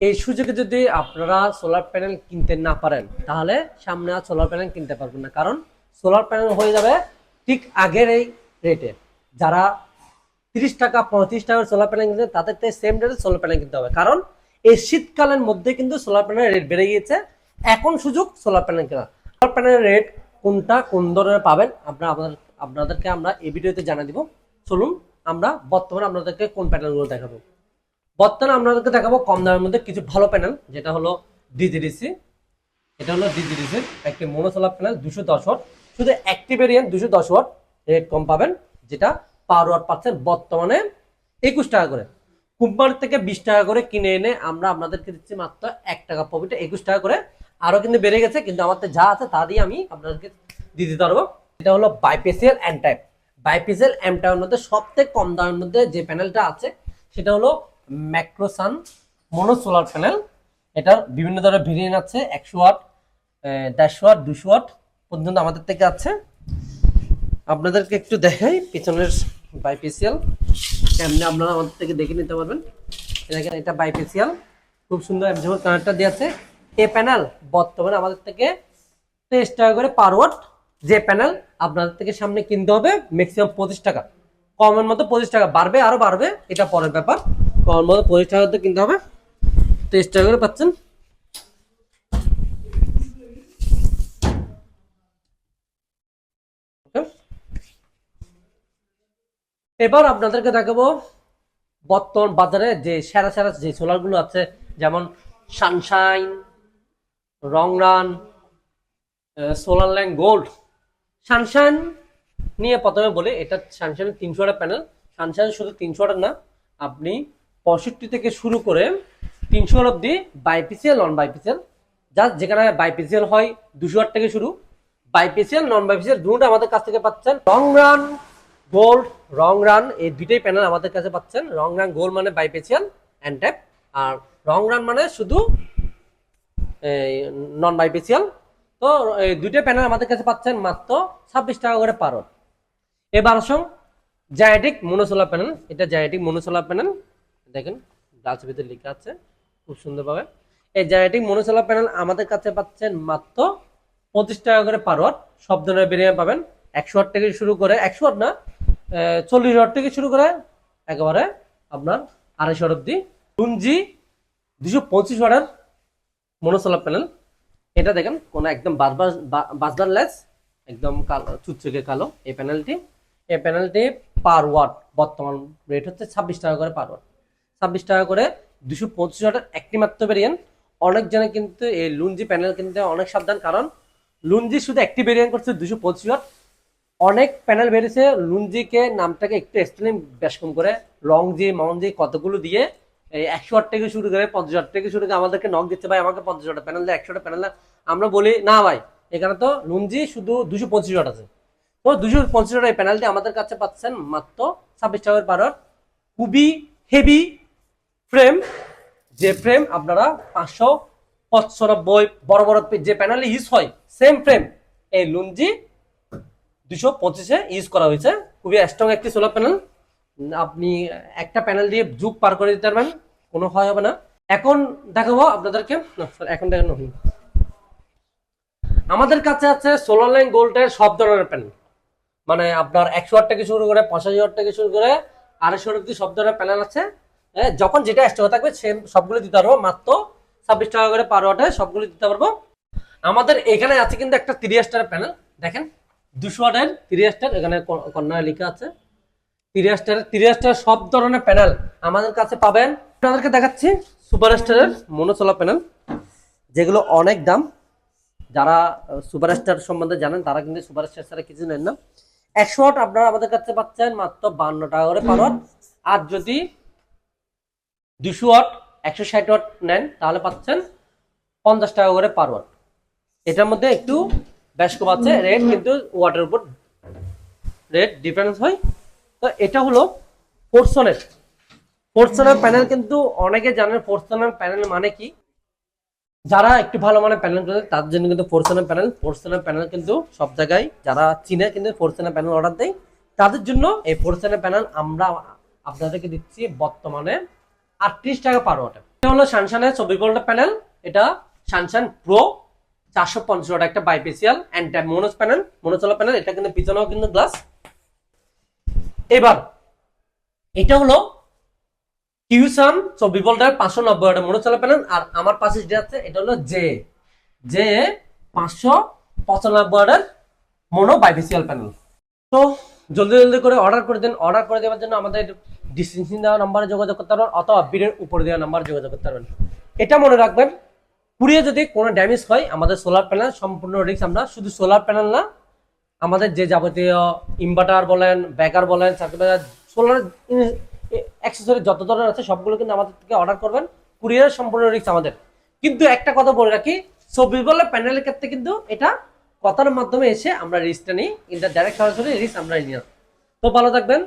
এই সুযোগে যদি আপনারা সোলার প্যানেল কিনতে না পারেন, তাহলে সামনে আর সোলার প্যানেল কিনতে পারবেন না। কারণ সোলার প্যানেল হয়ে যাবে ঠিক আগের এই রেটে যারা তিরিশ টাকা, পঁয়ত্রিশ টাকার সোলার প্যানেল কিনতে তাদের থেকে সেম রেটে সোলার প্যানেল কিনতে হবে। কারণ এই শীতকালের মধ্যে কিন্তু সোলার প্যানেলের রেট বেড়ে গিয়েছে। এখন সুযোগ সোলার প্যানেল কেনা সোলার প্যানেলের রেট কোনটা, কোন ধরনের পাবেন, আমরা আপনাদের, আপনাদেরকে আমরা এই ভিডিওতে জানা দিব। চলুন, আমরা বর্তমানে আপনাদেরকে কোন প্যানেলগুলো দেখাবো। বর্তমানে আপনাদেরকে দেখাবো কম দামের মধ্যে কিছু ভালো প্যানেল, যেটা হলো ডিজিডিসি। এটা হলো ডিজিডিসি, একটি মনোসোলার প্যানেল, দুশো দশ ওয়াট। শুধু একটি ভেরিয়েন্ট দুশো দশ ওয়াট রেট কম পাবেন, যেটা পাওয়ার ওয়াট পাচ্ছেন বর্তমানে একুশ টাকা করে। কোম্পানি থেকে বিশ টাকা করে কিনে এনে আমরা আপনাদেরকে দিচ্ছি মাত্র এক টাকা প্রফিটে একুশ টাকা করে। আরও কিন্তু বেড়ে গেছে, কিন্তু আমার যা আছে তা দিয়ে আমি আপনাদেরকে দিয়ে দিতে পারব। এটা হলো bifacial and type bifacial and টাইপের মধ্যে সবথেকে কম দামের মধ্যে যে প্যানেলটা আছে, সেটা হলো ম্যাক্রোসান মনো সোলার প্যানেল। এটার বিভিন্ন ধরনের ভেরিয়েন্ট আছে, একশো ওয়াট দেড়শো ওয়াট, দুশো ওয়াট পর্যন্ত আমাদের থেকে আছে। আপনাদেরকে একটু দেখাই পিছনের বাইপেসিয়াল এমনি আপনারা আমাদের থেকে দেখে নিতে পারবেন। দেখেন, এটা বাইপেসিয়াল খুব সুন্দর যেমন কানেক্টর দিয়ে আছে। এ প্যানেল বর্তমানে আমাদের থেকে তেইশ টাকা করে পার ওয়াট যে প্যানেল আপনাদের থেকে সামনে কিনতে হবে ম্যাক্সিমাম পঁচিশ টাকা। কমের মতো পঁচিশ টাকা। বাড়বে, আরও বাড়বে, এটা পরের ব্যাপার। কমের মতো পঁচিশ টাকাতে কিনতে হবে। তেইশ টাকা করে পাচ্ছেন। এবার আপনাদেরকে দেখাবো বর্তমান বাজারে যে সেরা সেরা যে সোলারগুলো আছে, যেমন Sunshine, রংরান solar land gold. Sunshine নিয়ে প্রথমে বলি, এটা সানশাইন তিনশো ওয়াটের প্যানেল। সানশাইন শুধু তিনশো ওয়াটের না, আপনি পঁয়ষট্টি থেকে শুরু করে তিনশো অব্দি বাইপিসিএল নন বাইপিসিএল জাস্ট যেখানে বাইপিসিএল হয় দুশো আট থেকে শুরু। বাইপিসিএল নন বাইপিসিএল দুটো আমাদের কাছ থেকে পাচ্ছেন। রং রান গোল্ড রং রান, এই দুইটাই প্যানেল আমাদের কাছে পাচ্ছেন। রং রান গোল্ড মানে বাইপেসিয়াল অ্যান্ড ট্যাপ আর রং রান মানে শুধু নন বাইপেসিয়াল তো এই দুইটা প্যানেল আমাদের কাছে পাচ্ছেন মাত্র ছাব্বিশ টাকা করে পার ওয়াট। এবার আসুন জায়াটিক মনোসোলার প্যানেল এটা জায়াটিক মনোসোলার প্যানেল দেখেন গাছ ভিতরে লেখা আছে, খুব সুন্দরভাবে। এই জায়াটিক মনোসোলার প্যানেল আমাদের কাছে পাচ্ছেন মাত্র পঁচিশ টাকা করে পার ওয়াট সব ধরনের বেরিয়ে পাবেন। একশো ওয়াট থেকে শুরু করে, একশো ওয়াট না চল্লিশ ওয়াট থেকে শুরু করে, একেবারে আপনার আড়াইশো ওয়াট অব্দি টুনজি দুশো পঁচিশ ওয়াটের মনোসোলার প্যানেল এটা দেখেন, কোনো একদম বাজবার লেস একদম কালো, চুচুকে কালো এই প্যানেলটি এই প্যানেলটি পার ওয়াট বর্তমান রেট হচ্ছে ছাব্বিশ টাকা করে পার ওয়াট ছাব্বিশ টাকা করে দুশো পঁচিশ ওয়াটের একটি মাত্র ভেরিয়েন্ট অনেক জনে কিন্তু এই লুঞ্জি প্যানেল কিনতে অনেক সাবধান, কারণ লুঞ্জি শুধু একটি ভেরিয়েন্ট করছে দুশো পঁচিশ ওয়াট। অনেক প্যানেল বেরিয়েছে লুঞ্জিকে নামটাকে একটু এক্সট্রিম বেশ কম করে। লং জি মাউন্ট জি কতগুলো দিয়ে এই একশো আট থেকে শুরু করে পঞ্চাশ আট থেকে শুরু করে আমাদেরকে নক দিচ্ছে, ভাই, আমাকে পঞ্চাশ ওয়াট প্যানেল দেয় একশোটা প্যানেল আমরা বলি, না, ভাই, এখানে তো লুঞ্জি শুধু দুশো পঁচিশ ওয়াট আছে। তো দুশো পঁচিশ ওয়াট এই প্যানেলটি আমাদের কাছে পাচ্ছেন মাত্র ছাব্বিশ টাকার পার খুবই হেভি ফ্রেম যে ফ্রেম আপনারা পাঁচশো পঁচানব্বই বড় বড় যে প্যানেলে ইউজ হয় সেম ফ্রেম এই লুঞ্জি দুশো পঁচিশে ইউজ করা হয়েছে। খুবই স্ট্রং একটি সোলার প্যানেল আপনি একটা প্যানেল দিয়ে যুগ পার করে দিতে পারবেন, কোনো হয় হবে না। এখন দেখাবো আপনাদেরকে। এখন দেখানো। আমাদের কাছে আছে সোলার লাইন গোল্ডের সব ধরনের প্যানেল মানে আপনার একশো ওয়াট থেকে শুরু করে, পঁচাশি ওয়াট থেকে শুরু করে আড়াইশো অব্দি সব ধরনের প্যানেল আছে। এ, যখন যেটা এক্সট্রা থাকবে সেম সবগুলো দিতে পারব। মাত্র ছাব্বিশ টাকা করে পার ওয়াটে সবগুলো দিতে পারব। আমাদের এখানে আছে কিন্তু একটা তিরিশ স্টার প্যানেল দেখেন দুশো ওয়াটের তিরিশ স্টার এখানে কন্যা লেখা আছে। তিরিশ স্টার তিরিশ স্টার সব ধরনের প্যানেল আমাদের কাছে পাবেন। আপনাদেরকে দেখাচ্ছি সুপার স্টারের মনোচলা প্যানেল যেগুলো অনেক দাম। যারা সুপার স্টার সম্বন্ধে জানেন তারা কিন্তু সুপার স্টার ছাড়া কিছু নেন না। একশো ওয়াট আপনারা আমাদের কাছে পাচ্ছেন মাত্র বান্ন টাকা করে পার আর যদি দুশো ওয়াট, একশো ষাট ওয়াট নেন, তাহলে পাচ্ছেন পঞ্চাশ টাকা করে পার ওয়াট এটার মধ্যে একটু বেশ কম আছে রেট কিন্তু ওয়াটের উপর রেট ডিফারেন্স হয়। তো এটা হলো ফোরসনের ফোরসনের প্যানেল কিন্তু অনেকে জানেন ফোরসনের প্যানেল মানে কি? যারা একটু ভালো মানের প্যানেল করে, তাদের জন্য কিন্তু ফোরসনের প্যানেল ফোরসনের প্যানেল কিন্তু সব জায়গায় যারা চিনে কিন্তু ফোরসনের প্যানেল অর্ডার দেয়, তাদের জন্য এই ফোরসনের প্যানেল আমরা আপনাদেরকে দিচ্ছি বর্তমানে আটত্রিশ টাকা পার ওয়াটে এটা হলো সানশানের চব্বিশ ভোল্টের প্যানেল এটা সানশান প্রো চারশো পঞ্চাশ ওয়াট একটা বাইপেসিয়াল অ্যান্ড মোনোস প্যানেল মোনোচলা প্যানেল এটা কিন্তু পিছনেও কিন্তু গ্লাস এবার, এটা হলো কিউসান চব্বিশ ভোল্টের পাঁচশো নব্বই ওয়াটের মোনোচলা প্যানেল আর আমার পাশে যেটা আছে, এটা হলো জে জে পাঁচশো পঁচানব্বই ওয়াটের মোনো বাইপেসিয়াল প্যানেল তো, জলদি জলদি করে অর্ডার করে দেন অর্ডার করে দেওয়ার জন্য আমাদের ডিসক্রিপশন দেওয়া নাম্বারে যোগাযোগ করতে পারবেন অথবা বিলের উপরে দেওয়া নাম্বারে যোগাযোগ করতে পারবেন। এটা মনে রাখবেন, কুড়িয়ে যদি কোনো ড্যামেজ হয়, আমাদের সোলার প্যানেল সম্পূর্ণ রিস্ক আমরা শুধু সোলার প্যানেল না, আমাদের যে যাবতীয় ইনভার্টার বলেন ব্যাকার বলেন সোলার অ্যাক্সেসরি যত ধরনের আছে, সবগুলো কিন্তু আমাদের থেকে অর্ডার করবেন কুরিয়ার সম্পূর্ণ রিক্স আমাদের। কিন্তু একটা কথা বলে রাখি চব্বিশ বলের প্যানেলের ক্ষেত্রে কিন্তু এটা কথার মাধ্যমে এসে আমরা রিস্কটা নিই কিন্তু ডাইরেক্ট সরাসরি রিস্ক আমরা নিই না। তো ভালো থাকবেন।